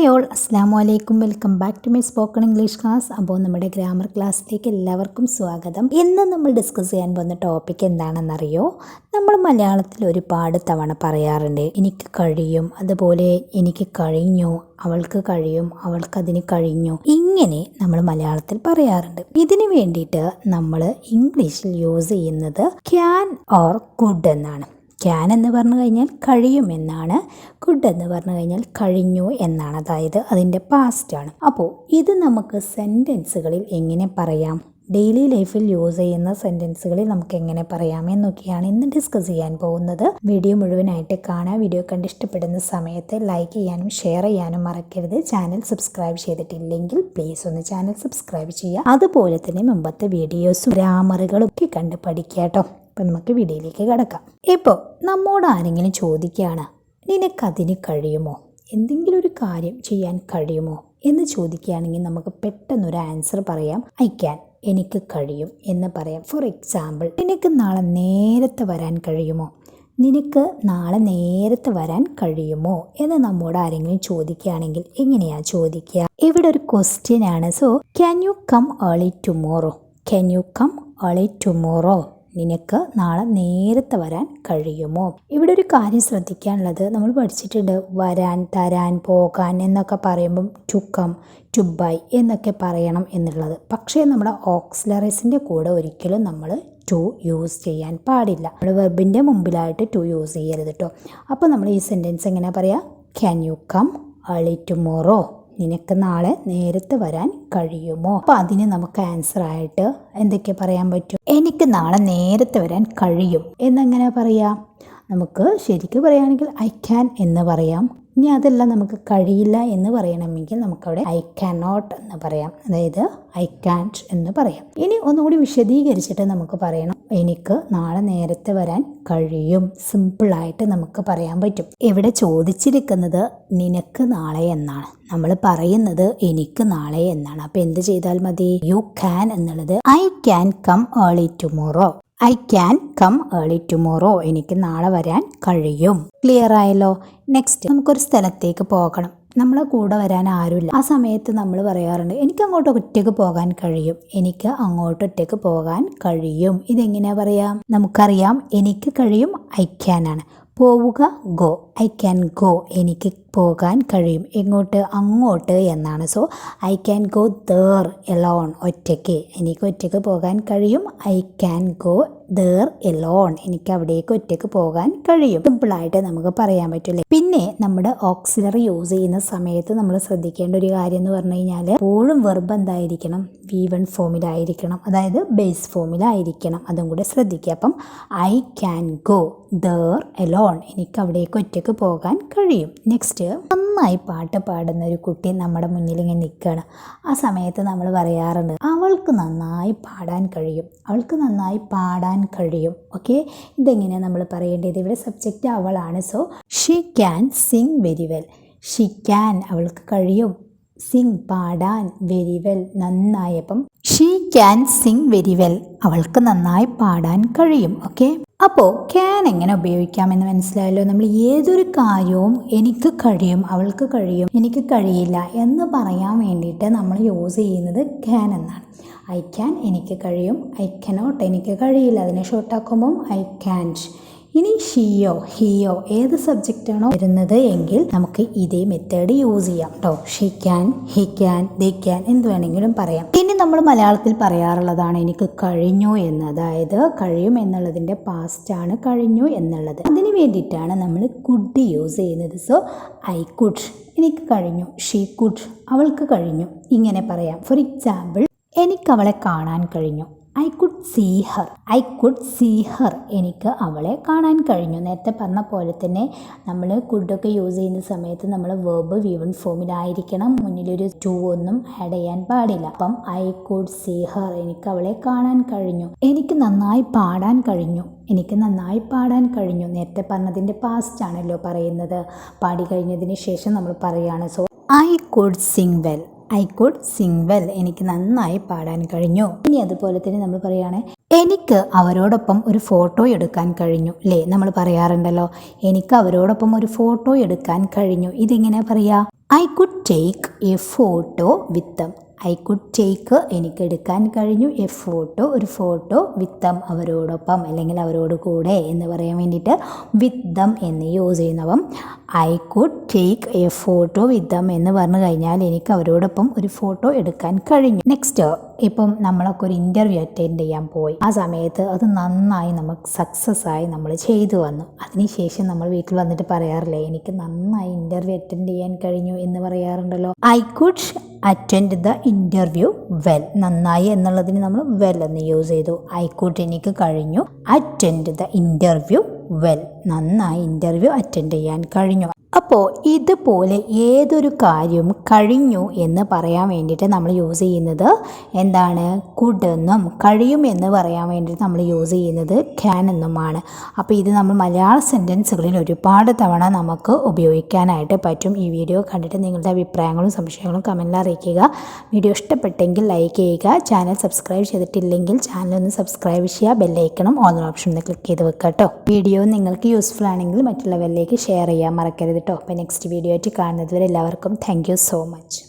Hi all അസ്സാം വലൈക്കും welcome back to my spoken English class അപ്പോൾ നമ്മുടെ ഗ്രാമർ ക്ലാസ്സിലേക്ക് എല്ലാവർക്കും സ്വാഗതം. ഇന്ന് നമ്മൾ ഡിസ്കസ് ചെയ്യാൻ പോകുന്ന ടോപ്പിക് എന്താണെന്നറിയോ? നമ്മൾ മലയാളത്തിൽ ഒരുപാട് തവണ പറയാറുണ്ട്. എനിക്ക് കഴിയും അതുപോലെ എനിക്ക് കഴിഞ്ഞു അവൾക്ക് കഴിയും അവൾക്കതിന് കഴിഞ്ഞു. ഇങ്ങനെ നമ്മൾ മലയാളത്തിൽ പറയാറുണ്ട്. ഇതിനു വേണ്ടിയിട്ട് നമ്മൾ ഇംഗ്ലീഷിൽ യൂസ് ചെയ്യുന്നത് ക്യാൻ ഓർ കുഡ് എന്നാണ്. ക്യാൻ എന്ന് പറഞ്ഞു കഴിഞ്ഞാൽ കഴിയും എന്നാണ്. കുഡ് എന്ന് പറഞ്ഞു കഴിഞ്ഞാൽ കഴിഞ്ഞു എന്നാണ്. അതായത് അതിന്റെ പാസ്റ്റ് ആണ്. അപ്പോൾ ഇത് നമുക്ക് സെന്റൻസുകളിൽ എങ്ങനെ പറയാം? ഡെയിലി ലൈഫിൽ യൂസ് ചെയ്യുന്ന സെന്റൻസുകളിൽ നമുക്ക് എങ്ങനെ പറയാം എന്നൊക്കെയാണ് ഇന്ന് ഡിസ്കസ് ചെയ്യാൻ പോകുന്നത്. വീഡിയോ മുഴുവനായിട്ട് കാണാൻ വീഡിയോ കണ്ട് ഇഷ്ടപ്പെടുന്ന സമയത്ത് ലൈക്ക് ചെയ്യാനും ഷെയർ ചെയ്യാനും മറക്കരുത്. ചാനൽ സബ്സ്ക്രൈബ് ചെയ്തിട്ടില്ലെങ്കിൽ പ്ലീസ് ഒന്ന് ചാനൽ സബ്സ്ക്രൈബ് ചെയ്യുക. അതുപോലെ തന്നെ മുമ്പത്തെ വീഡിയോസും ഗ്രാമറുകളും ഒക്കെ കണ്ട് പഠിക്കുക കേട്ടോ. അപ്പം നമുക്ക് വീഡിയോയിലേക്ക് കിടക്കാം. ഇപ്പോൾ നമ്മോട് ആരെങ്കിലും ചോദിക്കുകയാണ് നിനക്കതിന് കഴിയുമോ? എന്തെങ്കിലും ഒരു കാര്യം ചെയ്യാൻ കഴിയുമോ? എന്ന് ചോദിക്കുകയാണെങ്കിൽ നമുക്ക് പെട്ടെന്നൊരു ആൻസർ പറയാം. ഐ ക്യാൻ എനിക്ക് കഴിയും എന്ന് പറയാം. ഫോർ എക്സാമ്പിൾ നിനക്ക് നാളെ നേരത്തെ വരാൻ കഴിയുമോ? നിനക്ക് നാളെ നേരത്തെ വരാൻ കഴിയുമോ? എന്ന് നമ്മോട് ആരെങ്കിലും ചോദിക്കുകയാണെങ്കിൽ എങ്ങനെയാ ചോദിക്കുക? ഇവിടെ ഒരു ക്വസ്റ്റ്യൻ ആണ്. So can you come early tomorrow can you come early tomorrow നിനക്ക് നാളെ നേരത്തെ വരാൻ കഴിയുമോ? ഇവിടെ ഒരു കാര്യം ശ്രദ്ധിക്കാനുള്ളത്. നമ്മൾ പഠിച്ചിട്ടുണ്ട് വരാൻ തരാൻ പോകാൻ എന്നൊക്കെ പറയുമ്പം ടു കം ടു ബൈ എന്നൊക്കെ പറയണം എന്നുള്ളത്. പക്ഷേ നമ്മുടെ ഓക്സിലറീസിന്റെ കൂടെ ഒരിക്കലും നമ്മൾ ടു യൂസ് ചെയ്യാൻ പാടില്ല. നമ്മൾ വെബിന്റെ മുമ്പിലായിട്ട് ടു യൂസ് ചെയ്യരുത് കേട്ടോ അപ്പോൾ നമ്മൾ ഈ സെന്റൻസ് എങ്ങനെ പറയാം? Can you come early tomorrow നിനക്ക് നാളെ നേരത്തെ വരാൻ കഴിയുമോ? അപ്പോൾ അതിന് നമുക്ക് ആൻസർ ആയിട്ട് എന്തൊക്കെ പറയാൻ പറ്റും? എനിക്ക് നാളെ നേരത്തെ വരാൻ കഴിയും. എന്നെങ്ങനെ പറയാം? നമുക്ക് ശരിക്കും പറയുകയാണെങ്കിൽ ഐ ക്യാൻ എന്ന് പറയാം. ഇനി അതെല്ലാം നമുക്ക് കഴിയില്ല എന്ന് പറയണമെങ്കിൽ നമുക്കവിടെ ഐ ക്യാൻ നോട്ട് എന്ന് പറയാം. അതായത് ഐ ക്യാന്റ് എന്ന് പറയാം. ഇനി ഒന്നുകൂടി വിശദീകരിച്ചിട്ട് നമുക്ക് പറയണം. എനിക്ക് നാളെ നേരത്തെ വരാൻ കഴിയും. സിമ്പിളായിട്ട് നമുക്ക് പറയാൻ പറ്റും. ഇവിടെ ചോദിച്ചിരിക്കുന്നത് നിനക്ക് നാളെ എന്നാണ്. നമ്മൾ പറയുന്നത് എനിക്ക് നാളെ എന്നാണ്. അപ്പോൾ എന്ത് ചെയ്താൽ മതി? യു ക്യാൻ എന്നുള്ളത് I can come early tomorrow I can come early tomorrow എനിക്ക് നാളെ വരാൻ കഴിയും. ക്ലിയർ ആയല്ലോ? നെക്സ്റ്റ് നമുക്കൊരു സ്ഥലത്തേക്ക് പോകണം. നമ്മളെ കൂടെ വരാൻ ആരുമില്ല. ആ സമയത്ത് നമ്മൾ പറയാറുണ്ട് എനിക്ക് അങ്ങോട്ട് ഒറ്റയ്ക്ക് പോകാൻ കഴിയും. എനിക്ക് അങ്ങോട്ട് ഒറ്റയ്ക്ക് പോകാൻ കഴിയും. ഇതെങ്ങനെയാ പറയാം? നമുക്കറിയാം എനിക്ക് കഴിയും ഐ ക്യാൻ ആണ്. പോവുക ഗോ ഐ ക്യാൻ ഗോ എനിക്ക് പോകാൻ കഴിയും. എങ്ങോട്ട്? അങ്ങോട്ട് എന്നാണ്. So I can go there alone ഒറ്റയ്ക്ക്. എനിക്ക് ഒറ്റയ്ക്ക് പോകാൻ കഴിയും. I can go there alone എനിക്ക് അവിടേക്ക് ഒറ്റയ്ക്ക് പോകാൻ കഴിയും. സിമ്പിളായിട്ട് നമുക്ക് പറയാൻ പറ്റില്ല? പിന്നെ നമ്മുടെ ഓക്സിലറി യൂസ് ചെയ്യുന്ന സമയത്ത് നമ്മൾ ശ്രദ്ധിക്കേണ്ട ഒരു കാര്യം എന്ന് പറഞ്ഞു കഴിഞ്ഞാൽ എപ്പോഴും വെർബ് എന്തായിരിക്കണം? വി വൺ ഫോമിലായിരിക്കണം അതായത് ബേസ് ഫോമിലായിരിക്കണം അതും കൂടെ ശ്രദ്ധിക്കുക. അപ്പം I can go there alone എനിക്ക് അവിടേക്ക് ഒറ്റയ്ക്ക് പോകാൻ കഴിയും. നെക്സ്റ്റ് നന്നായി പാട്ട് പാടുന്ന ഒരു കുട്ടി നമ്മുടെ മുന്നിൽ ഇങ്ങനെ നിൽക്കുകയാണ് ആ സമയത്ത് നമ്മൾ പറയാറുണ്ട് അവൾക്ക് നന്നായി പാടാൻ കഴിയും അവൾക്ക് നന്നായി പാടാൻ കഴിയും. ഓക്കെ? ഇതെങ്ങനെയാണ് നമ്മൾ പറയേണ്ടത്? ഇവിടെ സബ്ജക്റ്റ് അവളാണ്. So she can sing very well she can അവൾക്ക് കഴിയും. സിങ് പാടാൻ വെരി വെൽ നന്നായി. അപ്പം she can sing very well അവൾക്ക് നന്നായി പാടാൻ കഴിയും. ഓക്കെ? അപ്പോൾ ക്യാൻ എങ്ങനെ ഉപയോഗിക്കാമെന്ന് മനസ്സിലായല്ലോ? നമ്മൾ ഏതൊരു കാര്യവും എനിക്ക് കഴിയും അവൾക്ക് കഴിയും എനിക്ക് കഴിയില്ല എന്ന് പറയാൻ വേണ്ടിയിട്ട് നമ്മൾ യൂസ് ചെയ്യുന്നത് ക്യാൻ എന്നാണ്. ഐ ക്യാൻ എനിക്ക് കഴിയും ഐ കനോട്ട് എനിക്ക് കഴിയില്ല. അതിനെ ഷോർട്ടാക്കുമ്പം ഐ ക്യാന്റ് ഇനി ഷിയോ ഹിയോ ഏത് സബ്ജക്റ്റാണോ വരുന്നത് എങ്കിൽ നമുക്ക് ഇതേ മെത്തേഡ് യൂസ് ചെയ്യാം കേട്ടോ she can he can they can എന്ത് വേണമെങ്കിലും പറയാം. ഇനി നമ്മൾ മലയാളത്തിൽ പറയാറുള്ളതാണ് എനിക്ക് കഴിഞ്ഞു എന്ന് അതായത് കഴിയും എന്നുള്ളതിന്റെ ആണ് കഴിഞ്ഞു എന്നുള്ളത്. അതിന് വേണ്ടിയിട്ടാണ് നമ്മൾ കുഡ് യൂസ് ചെയ്യുന്നത്. സോ ഐ കുഡ് എനിക്ക് കഴിഞ്ഞു. ഷീ കുഡ് അവൾക്ക് കഴിഞ്ഞു. ഇങ്ങനെ പറയാം. ഫോർ എക്സാമ്പിൾ എനിക്ക് അവളെ കാണാൻ കഴിഞ്ഞു. I could see her I could see her എനിക്ക് അവളെ കാണാൻ കഴിഞ്ഞു. നേരത്തെ പറഞ്ഞ പോലെ തന്നെ നമ്മൾ കുഡൊക്കെ യൂസ് ചെയ്യുന്ന സമയത്ത് നമ്മൾ വേർബ് വിവൺ ഫോമിലായിരിക്കണം മുന്നിലൊരു ടു ഒന്നും ആഡ് ചെയ്യാൻ പാടില്ല. അപ്പം ഐ കുഡ് സീ ഹർ എനിക്ക് അവളെ കാണാൻ കഴിഞ്ഞു. എനിക്ക് നന്നായി പാടാൻ കഴിഞ്ഞു. എനിക്ക് നന്നായി പാടാൻ കഴിഞ്ഞു. നേരത്തെ പറഞ്ഞതിന്റെ പാസ്റ്റ് ആണല്ലോ പറയുന്നത്. പാടി കഴിഞ്ഞതിന് ശേഷം നമ്മൾ പറയുകയാണ് so I could sing well I could sing well എനിക്ക് നന്നായി പാടാൻ കഴിഞ്ഞു. ഇനി അതുപോലെ തന്നെ നമ്മൾ പറയുകയാണ് എനിക്ക് അവരോടൊപ്പം ഒരു ഫോട്ടോ എടുക്കാൻ കഴിഞ്ഞു അല്ലേ നമ്മൾ പറയാറുണ്ടല്ലോ എനിക്ക് അവരോടൊപ്പം ഒരു ഫോട്ടോ എടുക്കാൻ കഴിഞ്ഞു. ഇതിങ്ങനെ പറയാ I could take a photo with I could take എനിക്ക് എടുക്കാൻ കഴിഞ്ഞു. എ ഫോട്ടോ ഒരു ഫോട്ടോ വിത്ത് അവരോടൊപ്പം അല്ലെങ്കിൽ അവരോട് കൂടെ എന്ന് പറയാൻ വേണ്ടിയിട്ട് വിത്ത് എന്ന് use ചെയ്യുന്നവം. I could take a photo with എന്ന് പറഞ്ഞു കഴിഞ്ഞാൽ എനിക്ക് അവരോടൊപ്പം ഒരു ഫോട്ടോ എടുക്കാൻ കഴിഞ്ഞു. നെക്സ്റ്റ് ഇപ്പം നമ്മളൊക്കെ ഒരു ഇന്റർവ്യൂ അറ്റൻഡ് ചെയ്യാൻ പോയി. ആ സമയത്ത് അത് നന്നായി നമുക്ക് സക്സസ് ആയി നമ്മൾ ചെയ്തു വന്നു. അതിനുശേഷം നമ്മൾ വീട്ടിൽ വന്നിട്ട് പറയാറില്ലേ എനിക്ക് നന്നായി ഇന്റർവ്യൂ അറ്റൻഡ് ചെയ്യാൻ കഴിഞ്ഞു എന്ന് പറയാറുണ്ടല്ലോ. I could attend the interview well നന്നായി എന്നുള്ളതിന് നമ്മൾ വെൽ എന്ന് യൂസ് ചെയ്തു. കുഡ് എനിക്ക് കഴിഞ്ഞു. അറ്റൻഡ് ദ ഇന്റർവ്യൂ വെൽ നന്നായി ഇന്റർവ്യൂ അറ്റൻഡ് ചെയ്യാൻ കഴിഞ്ഞു. അപ്പോൾ ഇതുപോലെ ഏതൊരു കാര്യവും കഴിഞ്ഞു എന്ന് പറയാൻ വേണ്ടിയിട്ട് നമ്മൾ യൂസ് ചെയ്യുന്നത് എന്താണ്? കുഡ് എന്നും കഴിയും എന്ന് പറയാൻ വേണ്ടിയിട്ട് നമ്മൾ യൂസ് ചെയ്യുന്നത് ക്യാൻ എന്നുമാണ്. അപ്പോൾ ഇത് നമ്മൾ മലയാള സെന്റൻസുകളിൽ ഒരുപാട് തവണ നമുക്ക് ഉപയോഗിക്കാനായിട്ട് പറ്റും. ഈ വീഡിയോ കണ്ടിട്ട് നിങ്ങളുടെ അഭിപ്രായങ്ങളും സംശയങ്ങളും കമന്റിൽ അറിയിക്കുക. വീഡിയോ ഇഷ്ടപ്പെട്ടെങ്കിൽ ലൈക്ക് ചെയ്യുക. ചാനൽ സബ്സ്ക്രൈബ് ചെയ്തിട്ടില്ലെങ്കിൽ ചാനൽ ഒന്ന് സബ്സ്ക്രൈബ് ചെയ്യുക. ബെല്ലൈക്കണം ഓൺ ഓപ്ഷൻ ഒന്ന് ക്ലിക്ക് ചെയ്ത് വെക്കുക കേട്ടോ വീഡിയോ നിങ്ങൾക്ക് യൂസ്ഫുൾ ആണെങ്കിൽ മറ്റുള്ളവരിലേക്ക് ഷെയർ ചെയ്യാൻ മറക്കരുത് കേട്ടോ അപ്പോൾ നെക്സ്റ്റ് വീഡിയോ ആയിട്ട് കാണുന്നത് വരെ എല്ലാവർക്കും താങ്ക് സോ മച്ച്